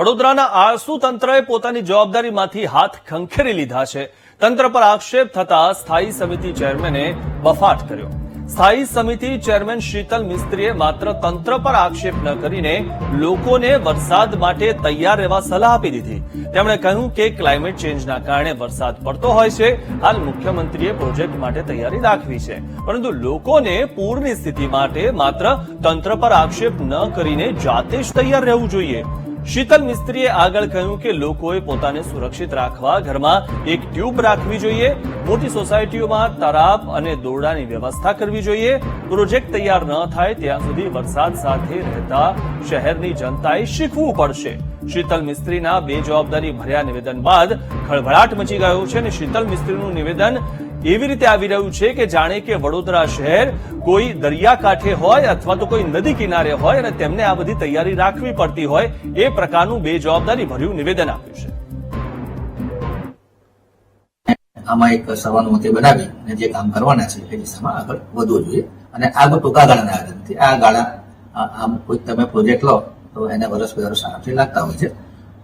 વડોદરાના આળસુ તંત્રએ પોતાની જવાબદારીમાંથી હાથ ખંખેરી લીધા છે. તંત્ર પર આક્ષેપ થતા સ્થાયી સમિતિ ચેરમેને બફાટ કર્યો. સ્થાયી સમિતિ ચેરમેન શીતલ મિસ્ત્રીએ માત્ર તંત્ર પર આક્ષેપ ન કરીને લોકોને વરસાદ માટે તૈયાર રહેવા સલાહ આપી દીધી. તેમણે કહ્યું કે ક્લાઇમેટ ચેન્જના કારણે વરસાદ પડતો હોય છે. હાલ મુખ્યમંત્રીએ પ્રોજેક્ટ માટે તૈયારી દાખવી છે. પરંતુ લોકોને પૂરની સ્થિતિ માટે માત્ર તંત્ર પર આક્ષેપ ન કરીને જાતે જ તૈયાર રહેવું જોઈએ. શીતલ મિસ્ત્રીએ આગળ કહ્યું કે લોકોએ પોતાને સુરક્ષિત રાખવા ઘરમાં એક ટ્યુબ રાખવી જોઈએ, મોટી સોસાયટીઓમાં તરાપ અને દોરડાની વ્યવસ્થા કરવી જોઈએ. પ્રોજેક્ટ તૈયાર ન થાય ત્યાં સુધી વરસાદ સાથે રહેતા શહેરની જનતાએ શીખવું પડશે. શીતલ મિસ્ત્રીના બે જવાબદારી ભર્યા નિવેદન બાદ ખળભળાટ મચી ગયો છે અને શીતલ મિસ્ત્રીનું નિવેદન એવી રીતે આવી રહ્યું છે કે જાણે કે વડોદરા શહેર કોઈ દરિયાકાંઠે હોય અથવા તો કોઈ નદી કિનારે હોય અને તેમને આ બધી તૈયારી રાખવી પડતી હોય એ પ્રકારનું બે જવાબદારી ભર્યું નિવેદન આપ્યું છે. આમાં એક સહાનુભૂતિ બનાવી અને જે કામ કરવાના છે એ દિશામાં આગળ વધવું જોઈએ અને આગળ ટૂંકા ગાળાના આધારથી આ ગાળા આમ કોઈ તમે પ્રોજેક્ટ લો તો એને વર્ષ બે વર્ષ આરામથી લાગતા હોય છે.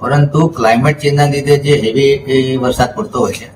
પરંતુ ક્લાઇમેટ ચેન્જના લીધે જે હેવી વરસાદ પડતો હોય છે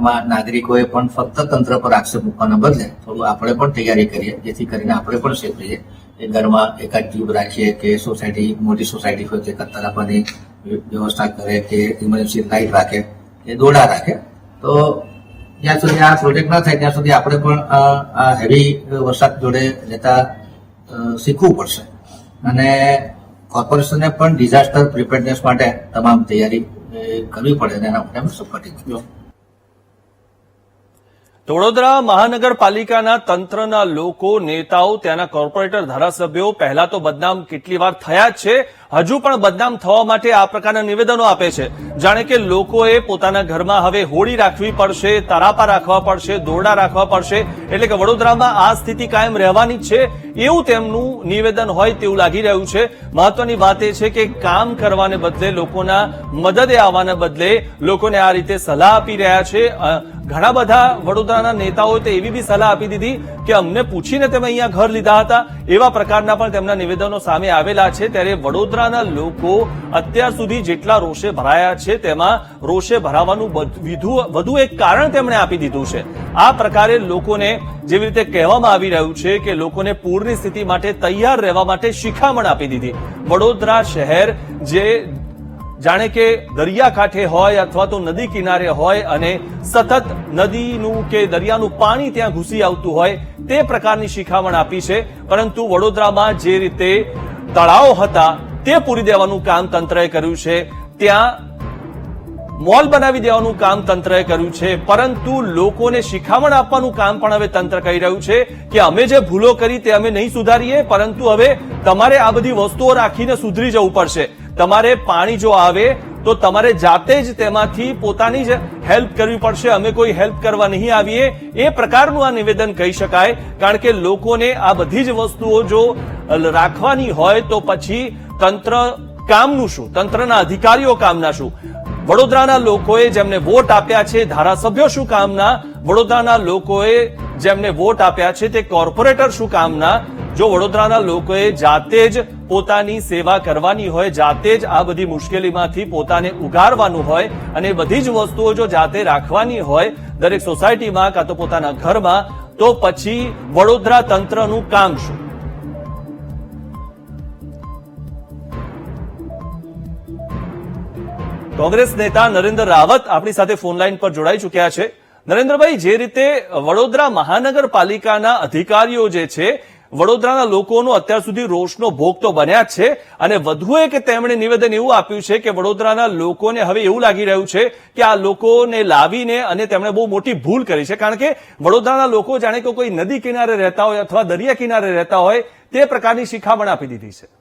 એમાં નાગરિકોએ પણ ફક્ત તંત્ર પર આક્ષેપ મૂકવાના બદલે થોડું આપણે પણ તૈયારી કરીએ, જેથી કરીને આપણે પણ સેફ રહીએ એ ઘરમાં એકાદ ટ્યુબ રાખીએ કે સોસાયટી મોટી સોસાયટી હોય તે કરતા રાખવાની વ્યવસ્થા કરે કે ઇમરજન્સી લાઇટ રાખે, કે દોડા રાખે. તો જ્યાં સુધી આ પ્રોજેક્ટ ન થાય, ત્યાં સુધી આપણે પણ આ હેવી વરસાદ જોડે જતા શીખવું પડશે. અને કોર્પોરેશને પણ ડિઝાસ્ટર પ્રિપેરનેસ માટે તમામ તૈયારી કરવી પડે અને એના માટે સપોર્ટિંગ વડોદરા મહાનગરપાલિકાના તંત્રના લોકો, નેતાઓ, ત્યાંના કોર્પોરેટર, ધારાસભ્યો પહેલા તો બદનામ કેટલી વાર થયા છે. હજુ પણ બદનામ થવા માટે આ પ્રકારના નિવેદનો આપે છે. જાણે કે લોકોએ પોતાના ઘરમાં હવે હોળી રાખવી પડશે, તરાપા રાખવા પડશે, દોરડા રાખવા પડશે, એટલે કે વડોદરામાં આ સ્થિતિ કાયમ રહેવાની છે. એવું તેમનું નિવેદન હોય તેવું લાગી રહ્યું છે. મહત્વની વાત એ છે કે કામ કરવાને બદલે લોકોના મદદે આવવાને બદલે લોકોને આ રીતે સલાહ આપી રહ્યા છે. ઘણા બધા વડોદરાના નેતાઓએ તે એવી બી સલાહ આપી દીધી કે અમને પૂછીને તમે અહીંયા ઘર લીધા હતા. એવા પ્રકારના પણ તેમના નિવેદનો સામે આવેલા છે. ત્યારે વડોદરાના લોકો અત્યાર સુધી જેટલા રોષે ભરાયા છે, તેમાં રોષે ભરાવાનું વધુ એક કારણ તેમણે આપી દીધું છે. આ પ્રકારે લોકોને જેવી રીતે કહેવામાં આવી રહ્યું છે કે લોકોને પૂરની સ્થિતિ માટે તૈયાર રહેવા માટે શિખામણ આપી દીધી. વડોદરા શહેર જે જાણે કે દરિયાકાંઠે હોય અથવા તો નદી કિનારે હોય અને સતત નદીનું કે દરિયાનું પાણી ત્યાં ઘૂસી આવતું હોય, તે પ્રકારની શિખામણ આપી છે. પરંતુ વડોદરામાં જે રીતે તળાવ હતા તે પૂરી દેવાનું કામ તંત્રએ કર્યું છે. ત્યાં મોલ બનાવી દેવાનું કામ તંત્રએ કર્યું છે, પરંતુ લોકોને શિખામણ આપવાનું કામ પણ હવે તંત્ર કહી રહ્યું છે કે અમે જે ભૂલો કરી તે અમે નહીં સુધારીએ, પરંતુ હવે તમારે આ બધી વસ્તુઓ રાખીને સુધરી જવું પડશે. તમારે પાણી જો આવે, તો તમારે જાતે જ તેમાંથી પોતાની જ હેલ્પ કરવી પડશે. અમે કોઈ હેલ્પ કરવા નહીં આવીએ. એ પ્રકારનું આ નિવેદન કહી શકાય, કારણ કે લોકોને આ બધી જ વસ્તુઓ જો રાખવાની હોય તો પછી તંત્ર કામનું શું? તંત્રના અધિકારીઓ કામના શું? વડોદરાના લોકોએ જેમને વોટ આપ્યા છે, ધારાસભ્યો શું કામના? વડોદરાના લોકોએ જેમને વોટ આપ્યા છે, તે કોર્પોરેટર શું કામના? જો વડોદરાના લોકોએ જાતે જ પોતાની સેવા કરવાની હોય, જાતે જ આ બધી મુશ્કેલીમાંથી પોતાને ઉગારવાનું હોય અને બધી જ વસ્તુઓ જો જાતે રાખવાની હોય દરેક સોસાયટીમાં કાં તો પોતાના ઘરમાં, તો પછી વડોદરા તંત્રનું કામ શું? કોંગ્રેસ નેતા નરેન્દ્ર રાવત આપણી સાથે ફોન લાઈન પર જોડાઈ ચૂક્યા છે. નરેન્દ્રભાઈ, જે રીતે વડોદરા મહાનગરપાલિકાના અધિકારીઓ જે છે, વડોદરાના લોકોનો અત્યાર સુધી રોષનો ભોગ તો બન્યા જ છે અને વધુ એક તેમણે નિવેદન એવું આપ્યું છે કે વડોદરાના લોકોને હવે એવું લાગી રહ્યું છે કે આ લોકોને લાવીને અને તેમણે બહુ મોટી ભૂલ કરી છે. કારણ કે વડોદરાના લોકો જાણે કે કોઈ નદી કિનારે રહેતા હોય અથવા દરિયા કિનારે રહેતા હોય તે પ્રકારની શિખામણ આપી દીધી છે.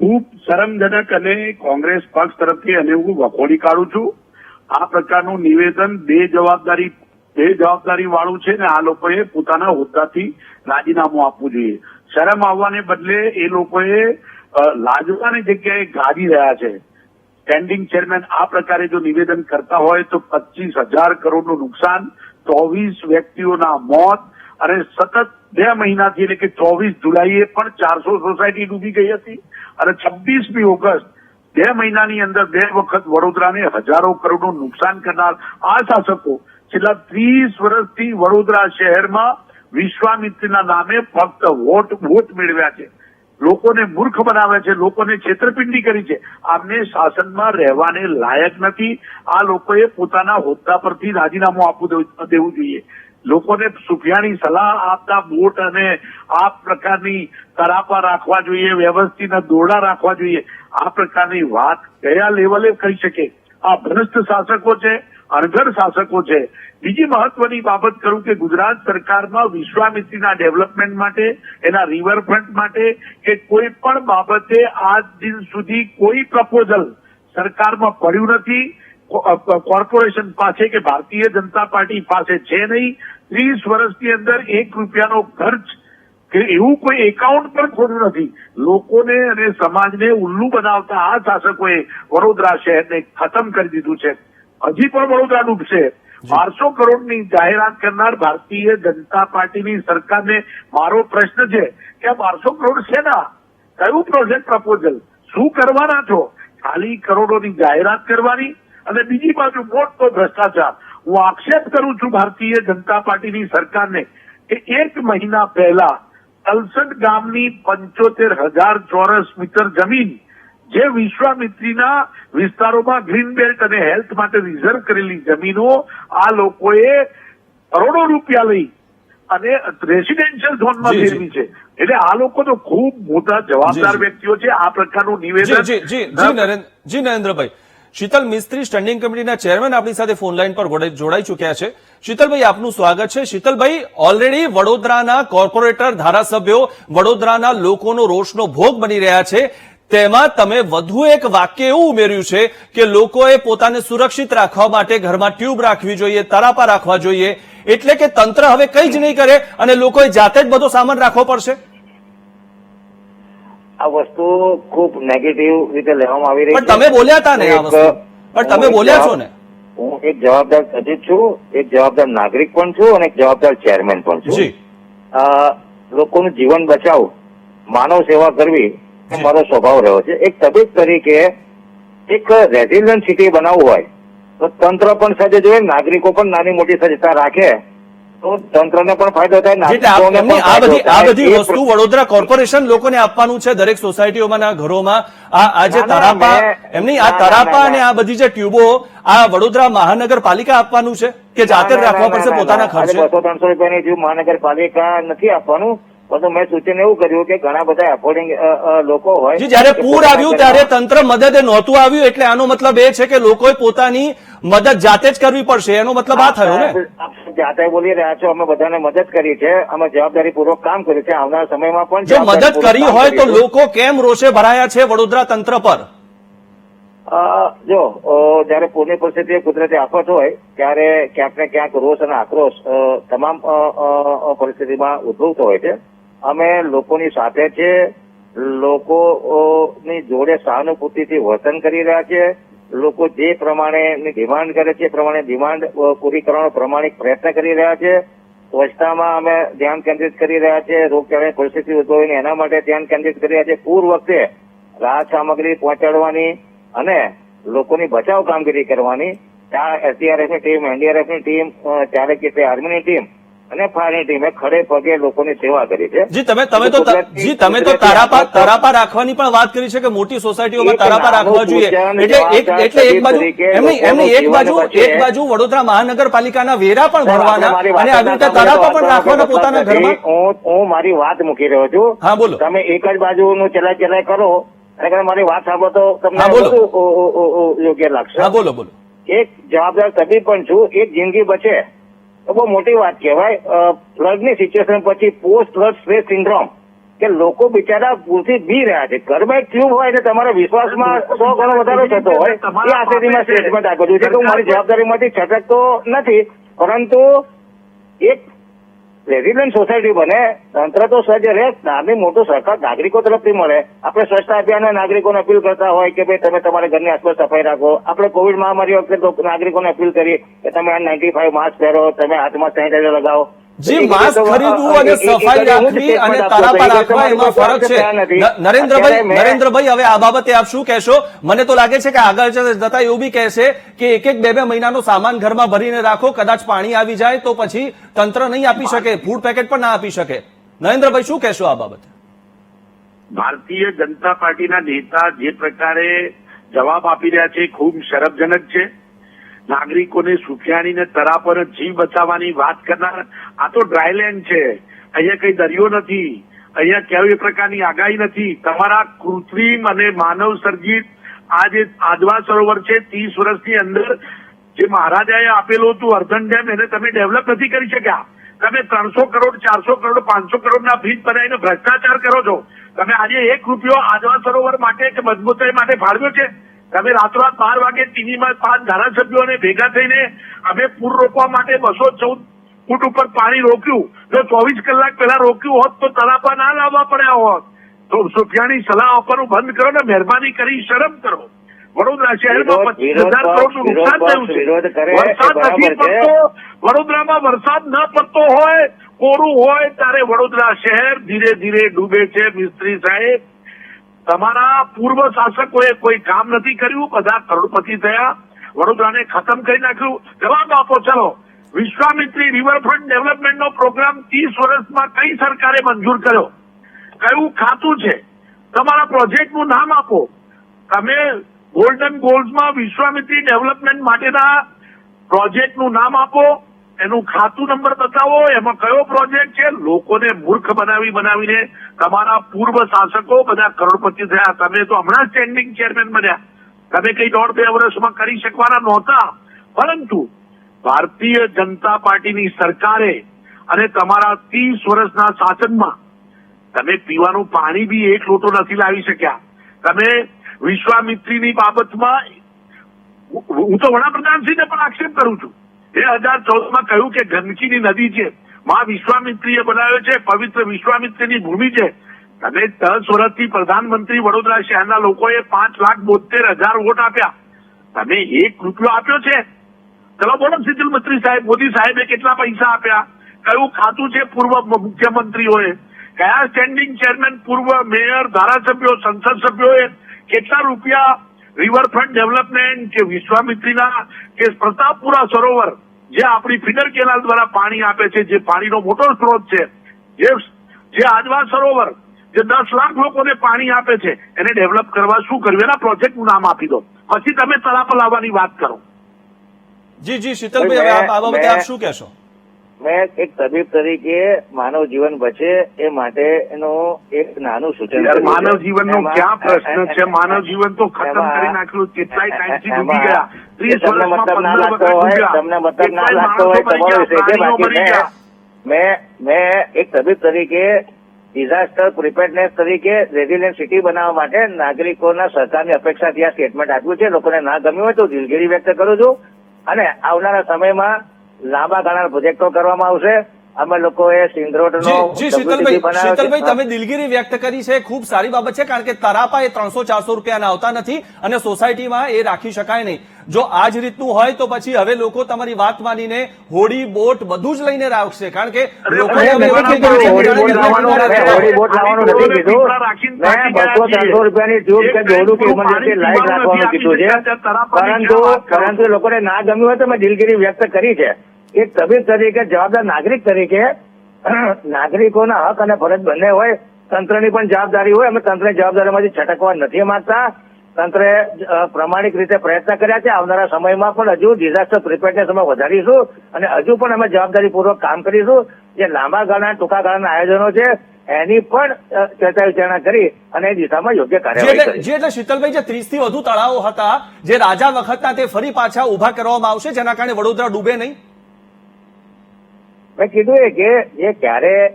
ખૂબ શરમજનક અને કોંગ્રેસ પક્ષ તરફથી અને હું વખોડી કાઢું છું. આ પ્રકારનું નિવેદન બે જવાબદારી બે જવાબદારી વાળું છે ને આ લોકોએ પોતાના હોદ્દાથી રાજીનામું આપવું જોઈએ. શરમ આવવાને બદલે એ લોકોએ લાજવાની જગ્યાએ ગાજી રહ્યા છે. સ્ટેન્ડિંગ ચેરમેન આ પ્રકારે જો નિવેદન કરતા હોય તો પચીસ હજાર કરોડનું નુકસાન, ચોવીસ વ્યક્તિઓના મોત અને સતત બે મહિનાથી એટલે કે ચોવીસ જુલાઈએ પણ ચારસો સોસાયટી ડૂબી ગઈ હતી. અને છવ્વીસમી ઓગસ્ટ, બે મહિનાની અંદર બે વખત વડોદરાને હજારો કરોડનું નુકસાન કરનાર આ શાસકો છેલ્લા ત્રીસ વર્ષથી વડોદરા શહેરમાં વિશ્વામિત્રીના નામે ફક્ત વોટ વોટ મેળવ્યા છે. લોકોને મૂર્ખ બનાવ્યા છે, લોકોને છેતરપિંડી કરી છે. આમને શાસનમાં રહેવાને લાયક નથી. આ લોકોએ પોતાના હોદ્દા પરથી રાજીનામું આપવું દેવું જોઈએ. લોકોને સુફિયાની સલાહ આપતા બોટ અને આ પ્રકારની તરાપા રાખવા જોઈએ, વ્યવસ્થિત દોરડા રાખવા જોઈએ. આ પ્રકારની વાત કયા લેવલે કરી શકે? આ ભ્રષ્ટ શાસકો છે, અણઘડ શાસકો છે. બીજી મહત્વની બાબત કરું કે ગુજરાત સરકારમાં વિશ્વામિત્રીના ડેવલપમેન્ટ માટે, એના રિવરફ્રન્ટ માટે કે કોઈ પણ બાબતે આજ દિન સુધી કોઈ પ્રપોઝલ સરકારમાં પડ્યું નથી. કોર્પોરેશન પાસે કે ભારતીય જનતા પાર્ટી પાસે છે નહીં ત્રીસ વર્ષની અંદર એક રૂપિયાનો ખર્ચ કે એવું કોઈ એકાઉન્ટ પણ ખોલ્યું નથી. લોકોને અને સમાજને ઉલ્લુ બનાવતા આ શાસકોએ વડોદરા શહેરને ખતમ કરી દીધું છે. હજી પણ વડોદરા ડૂબશે. બારસો કરોડની જાહેરાત કરનાર ભારતીય જનતા પાર્ટીની સરકારને મારો પ્રશ્ન છે કે આ બારસો કરોડ છે ના કયું પ્રોજેક્ટ પ્રપોઝલ શું કરવાના છો? ખાલી કરોડોની જાહેરાત કરવાની? અને બીજી બાજુ મોટો ભ્રષ્ટાચાર. હું આક્ષેપ કરું છું ભારતીય જનતા પાર્ટીની સરકારને કે એક મહિના પહેલા તલસદ ગામની પંચોતેર હજાર ચોરસ મીટર જમીન જે વિશ્વામિત્રીના વિસ્તારોમાં ગ્રીન બેલ્ટ અને હેલ્થ માટે રિઝર્વ કરેલી જમીનો આ લોકોએ કરોડો રૂપિયા લઈ અને રેસિડેન્શિયલ ઝોનમાં. ફેરવી છે. એટલે આ લોકો તો ખૂબ મોટા જવાબદાર. વ્યક્તિઓ છે. આ પ્રકારનું નિવેદન જી નરેન્દ્રભાઈ. શીતલ મિસ્ત્રી સ્ટેન્ડિંગ કમિટીના ચેરમેન આપણી સાથે ફોન લાઈન પર જોડાઈ ચૂક્યા છે. શીતલભાઈ, આપનું સ્વાગત છે. શીતલભાઈ ઓલરેડી વડોદરાના કોર્પોરેટર ધારાસભ્યો, વડોદરાના લોકોનો રોષનો ભોગ બની રહ્યા છે. તેમાં તમે વધુ એક વાક્ય એવું ઉમેર્યું છે કે લોકોએ પોતાને સુરક્ષિત રાખવા માટે ઘરમાં ટ્યુબ રાખવી જોઈએ, તરાપા રાખવા જોઈએ. એટલે કે તંત્ર હવે કંઈ જ નહીં કરે અને લોકોએ જાતે જ બધો સામાન રાખવો પડશે. આ વસ્તુ ખૂબ નેગેટિવ રીતે લેવામાં આવી રહી છે. તમે બોલ્યા હતા ને પણ તમે બોલ્યા છો ને? હું એક જવાબદાર સચિવ છું એક જવાબદાર નાગરિક પણ છું અને એક જવાબદાર ચેરમેન પણ છું. લોકોનું જીવન બચાવવું માનવ સેવા કરવી મારો સ્વભાવ રહ્યો છે. એક તબીબ તરીકે એક રેઝિલિયન્ટ સિટી બનાવવું હોય તો તંત્ર પણ સજ્જ હોય નાગરિકો પણ નાની મોટી સજ્જતા રાખે તંત્રને પણ ફાયદો થાય આ- નાગરિકોને એમની પણ આ ફાયદો બધી આ બધી વસ્તુ વડોદરા કોર્પોરેશન લોકોને આપવાનું છે દરેક સોસાયટીઓમાં ના ઘરોમાં. આ આ જે તરાપા એમની આ તરાપા અને આ બધી જે ટ્યુબો આ વડોદરા મહાનગરપાલિકા આપવાનું છે કે જાતે રાખવા પડશે પોતાના. ખર્ચે? બસો ત્રણસો રૂપિયાની ટ્યુબ મહાનગરપાલિકા નથી આપવાનું. પરંતુ મેં સૂચન એવું કર્યું કે ઘણા બધા એફોર્ડિંગ લોકો હોય જયારે પૂર આવ્યું ત્યારે તંત્ર મદદે નહોતું આવ્યું એટલે આનો મતલબ એ છે કે લોકોએ પોતાની મદદ જાતે જ કરવી પડશે એનો મતલબ આ થયો ને? જાતે બોલી રહ્યા છો અમે બધાને મદદ કરી છે અમે જવાબદારી પૂર્વક કામ કર્યું છે આવનાર સમયમાં પણ જો મદદ કરી હોય તો લોકો કેમ રોષે ભરાયા છે વડોદરા તંત્ર પર? અ, જો જયારે પૂરની પરિસ્થિતિ કુદરતી આફત હોય ત્યારે ક્યાંક ને ક્યાંક રોષ અને આક્રોશ તમામ પરિસ્થિતિમાં ઉદ્ભવતો હોય છે. અમે લોકોની સાથે છે. લોકોની જોડે સહાનુભૂતિથી વર્તન કરી રહ્યા છે. લોકો જે પ્રમાણેની ડિમાન્ડ કરે છે, એ પ્રમાણે ડિમાન્ડ પૂરી કરવાનો પ્રમાણિક પ્રયત્ન કરી રહ્યા છે. સ્વચ્છતામાં અમે ધ્યાન કેન્દ્રિત કરી રહ્યા છે. રોગચાળાની પરિસ્થિતિ ઉદભવીને એના માટે ધ્યાન કેન્દ્રિત કરી રહ્યા છે. પૂર વખતે રાહત સામગ્રી પહોંચાડવાની અને લોકોની બચાવ કામગીરી કરવાની. ત્યાં એસડીઆરએફની ટીમ એનડીઆરએફની ટીમ ચારે કે એટલે આર્મીની ટીમ અને ફાળની ટીમે ખડે પગે લોકોની સેવા કરી છે. જી તમે તમે તો જી તમે તો તારાપા તારાપા રાખવાની પણ વાત કરી છે કે મોટી સોસાયટીઓમાં તારાપા રાખવા જોઈએ. એટલે એક એટલે એક બાજુ એમની એમની એક બાજુ એક બાજુ વડોદરા મહાનગરપાલિકાના વેરા પણ ભરવાના અને આવી રીતે તારાપા પણ રાખવાના પોતાના ઘરમાં? હું હું મારી વાત મૂકી રહ્યો છું. હા બોલો. તમે એક જ બાજુનું ચલાય ચલાય કરો. અને મારી વાત સાંભળો તો તમને યોગ્ય લાગશે. હા બોલો બોલો. એક જવાબદાર તબીબ પણ છું. એક જિંદગી બચે. તો બહુ મોટી વાત કહેવાય. ફ્લડની સિચ્યુએશન પછી પોસ્ટ ફ્લડ સ્ટ્રેસ સિન્ડ્રોમ કે લોકો બિચારા પૂરથી બી રહ્યા છે. ઘરમાં ટ્યુબ હોય ને તમારા વિશ્વાસમાં સો ગણો વધારો થતો હોય એ આ સ્થિતિમાં સ્ટેટમેન્ટ આપ્યું છે. કે હું મારી જવાબદારીમાંથી છટકતો નથી પરંતુ એક રેઝિડન્ટ સોસાયટી બને, તંત્ર તો સજ્જ રહે, નાની મોટું સરકાર નાગરિકો તરફથી મળે. આપણે સ્વચ્છતા અભિયાન નાગરિકોને અપીલ કરતા હોય કે ભાઈ તમે તમારા ઘરની આસપાસ સફાઈ રાખો. આપણે કોવિડ મહામારી વખતે નાગરિકોને અપીલ કરી કે તમે નાઇન્ટી ફાઈવ માસ્ક પહેરો, તમે હાથમાં સેનિટાઈઝર લગાવો. જી માસ્ક ખરીદવું અને સફાઈ રાખવી અને તારાપા રાખવા એમાં ફરક છે. નરેન્દ્રભાઈ નરેન્દ્રભાઈ હવે આ બાબતે આપ શું કહેશો? મને તો લાગે છે કે આગળ જતા એવું બી કહેશે કે એક એક બે બે મહિનાનો સામાન ઘરમાં ભરીને રાખો કદાચ પાણી આવી જાય તો પછી તંત્ર નહીં આપી શકે ફૂડ પેકેટ પણ ના આપી શકે. નરેન્દ્રભાઈ શું કહેશો આ બાબતે? ભારતીય જનતા પાર્ટીના નેતા જે પ્રકારે જવાબ આપી રહ્યા છે ખૂબ શરમજનક છે. નાગરિકોને સુફિયાણીને તરા પર જીવ બચાવવાની વાત કરનાર આ તો ડ્રાયલેન્ડ છે. અહીંયા કઈ દરિયો નથી. અહીંયા કેવી પ્રકારની આગાહી નથી. તમારા કૃત્રિમ અને માનવ સર્જિત આ જે આદવા સરોવર છે, ત્રીસ વર્ષની અંદર જે મહારાજાએ આપેલું હતું અર્ધન ડેમ, એને તમે ડેવલપ નથી કરી શક્યા. તમે ત્રણસો કરોડ, ચારસો કરોડ, પાંચસો કરોડના બ્રિજ બનાવીને ભ્રષ્ટાચાર કરો છો. તમે આજે એક રૂપિયો આદવા સરોવર માટે કે મજબૂતાઈ માટે ફાળવ્યો છે? તમે રાતોરાત બાર વાગે ટીવીમાં પાંચ ધારાસભ્યોને ભેગા થઈને અમે પૂર રોકવા માટે બસો ચૌદ ફૂટ ઉપર પાણી રોક્યું. જો ચોવીસ કલાક પહેલા રોક્યું હોત તો તલાપા ના લાવવા પડ્યા હોત. તો સુફિયાની સલાહ આપવાનું બંધ કરો ને મહેરબાની કરી શરમ કરો. વડોદરા શહેરમાં પચીસ હજાર કરોડનું નુકસાન થયું છે. વરસાદ નથી પડતો. વડોદરામાં વરસાદ ન પડતો હોય કોરું હોય ત્યારે વડોદરા શહેર ધીરે ધીરે ડૂબે છે મિસ્ત્રી સાહેબ. તમારા પૂર્વ શાસકોએ કોઈ કામ નથી કર્યું? બધા કરોડપતિ થયા. વડોદરાને ખતમ કરી નાખ્યું. જવાબ આપો, ચલો. વિશ્વામિત્રી રિવરફ્રન્ટ ડેવલપમેન્ટનો પ્રોગ્રામ ત્રીસ વર્ષમાં કઈ સરકારે મંજૂર કર્યો? કયું ખાતું છે? તમારા પ્રોજેક્ટનું નામ આપો. તમે ગોલ્ડન ગોલ્સમાં વિશ્વામિત્રી ડેવલપમેન્ટ માટેના પ્રોજેક્ટનું નામ આપો. એનું ખાતું નંબર બતાવો, એમાં કયો પ્રોજેક્ટ છે? લોકોને મૂર્ખ બનાવી બનાવીને તમારા પૂર્વ શાસકો, બધા કરોડપતિ થયા. તમે તો હમણાં સ્ટેન્ડિંગ ચેરમેન બન્યા. તમે કઈ દોઢ બે વર્ષમાં કરી શકવાના નહોતા. પરંતુ ભારતીય જનતા પાર્ટીની સરકારે અને તમારા ત્રીસ વર્ષના શાસનમાં તમે પીવાનું પાણી બી એક લોટો નથી લાવી શક્યા. તમે વિશ્વામિત્રીની બાબતમાં હું તો વડાપ્રધાનશ્રીને પણ આક્ષેપ કરું છું. બે હજાર ચૌદમાં કહ્યું કે ગંદકીની નદી છે. મા વિશ્વામિત્રીએ બનાવ્યો છે, પવિત્ર વિશ્વામિત્રીની ભૂમિ છે. અને દસ વર્ષથી પ્રધાનમંત્રી વડોદરા શહેરના લોકોએ પાંચ લાખ બોતેર હજાર વોટ આપ્યા. તમે એક રૂપિયો આપ્યો છે? ચલો બોલો શીતલ મંત્રી સાહેબ, મોદી સાહેબે કેટલા પૈસા આપ્યા? કયું ખાતું છે પૂર્વ મુખ્યમંત્રીઓએ? કયા સ્ટેન્ડિંગ ચેરમેન પૂર્વ મેયર, ધારાસભ્યો, સંસદ સભ્યોએ કેટલા રૂપિયા રિવરફ્રન્ટ ડેવલપમેન્ટ કે વિશ્વામિત્રીના કે પ્રતાપપુરા સરોવર જે આપણી ફીડર કેનાલ દ્વારા પાણી આપે છે જે પાણીનો મોટો સ્ત્રોત છે. જે જે આજવા સરોવર જે દસ લાખ લોકોને પાણી આપે છે એને ડેવલપ કરવા શું કરવું એના પ્રોજેક્ટનું નામ આપી દો. પછી તમે તળાપ લાવવાની વાત કરો. જી જી શીતલભાઈ હવે આ- આ બાબતે આપ શું કહેશો? મેં એક તબીબ તરીકે માનવ જીવન બચે એ માટે એનું એક નાનું સૂચન. માનવ જીવનનો ક્યાં પ્રશ્ન છે? માનવ જીવન તો ખતમ કરી નાખ્યું કેટલાય ટાઈમથી ડૂબી ગયા. ત્રીસ તમને વર્ષમાં મતલબ ના લાગતો હોય તમને મતલબ ના લાગતો હોય તમારો વિષય છે બાકી મેં મેં એક તબીબ તરીકે ડિઝાસ્ટર પ્રિપેરનેસ તરીકે રેઝિલિયન્ટ સિટી બનાવવા માટે નાગરિકોના સરકારની અપેક્ષાથી આ સ્ટેટમેન્ટ આપ્યું છે. લોકોને ના ગમ્યું હોય તો દિલગીરી વ્યક્ત કરું છું. અને આવનારા સમયમાં લાંબા ગાળાના પ્રોજેક્ટો કરવામાં આવશે. અમે લોકોએ સિંધરોડનો જી જી શીતલભાઈ. શીતલભાઈ તમે દિલગીરી વ્યક્ત કરી છે. ખૂબ સારી બાબત છે કારણ કે તરાપા એ ત્રણસો ચારસો રૂપિયાના આવતા નથી અને સોસાયટીમાં એ રાખી શકાય નહીં. જો આ જ રીતનું હોય તો પછી હવે લોકો તમારી વાત માનીને હોડી બોટ બધું જ લઈને રાખશે. કારણ કે લોકોને મેં હવે નથી એવું કીધું, થઈ હોડી ગયું બોટ છે કે લાવવાનું પાણી નથી, હોડી બોટ લાવવાનું નથી કીધું. મેં બસો ત્રણસો રૂપિયાની ટ્યુબ કે દોરડું કે ઇમરજન્સી લાઈટ રાખવાનું કીધું છે. પરંતુ પરંતુ લોકોને ના ગમ્યું હોય તો મેં દિલગીરી વ્યક્ત કરી છે. એક તબીબ તરીકે જવાબદાર નાગરિક તરીકે નાગરિકોના હક અને ફરજ બંને હોય તંત્રની પણ જવાબદારી હોય અમે તંત્રની જવાબદારીમાંથી છટકવા નથી માંગતા. તંત્રે પ્રમાણિક રીતે પ્રયત્ન કર્યા છે. આવનારા સમયમાં પણ હજુ ડિઝાસ્ટર પ્રિપેરનેસ અમે વધારીશું અને હજુ પણ અમે જવાબદારીપૂર્વક કામ કરીશું. જે લાંબા ગાળાના ટૂંકા ગાળાના આયોજનો છે એની પણ ચર્ચા વિચારણા કરી અને એ દિશામાં યોગ્ય કાર્યવાહી જે એટલે શીતલભાઈ જે ત્રીસથી વધુ તળાવો હતા જે રાજા વખતના તે ફરી પાછા ઊભા કરવામાં આવશે જેના કારણે વડોદરા ડૂબે નહીં? મેં કીધું એ કે જે ક્યારે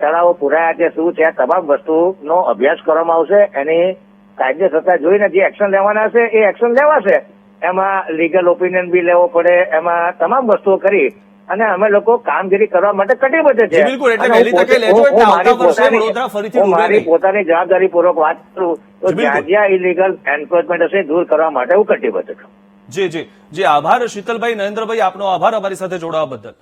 તળાવો પુરાયા છે શું છે આ તમામ વસ્તુનો અભ્યાસ કરવામાં આવશે એની કાયદેસરતા જોઈને જે એક્શન લેવાના હશે એ એક્શન લેવાશે. એમાં લીગલ ઓપિનિયન બી લેવો પડે એમાં તમામ વસ્તુઓ કરી અને અમે લોકો કામગીરી કરવા માટે કટિબદ્ધ છે. હું મારી પોતાની- જવાબદારી પૂર્વક વાત કરું તો જ્યાં જ્યાં ઇલીગલ એન્ફોર્સમેન્ટ હશે દૂર કરવા માટે હું કટિબદ્ધ છું. જી જી. જી આભાર શીતલભાઈ નરેન્દ્રભાઈ આપનો આભાર અમારી સાથે જોડાવા બદલ.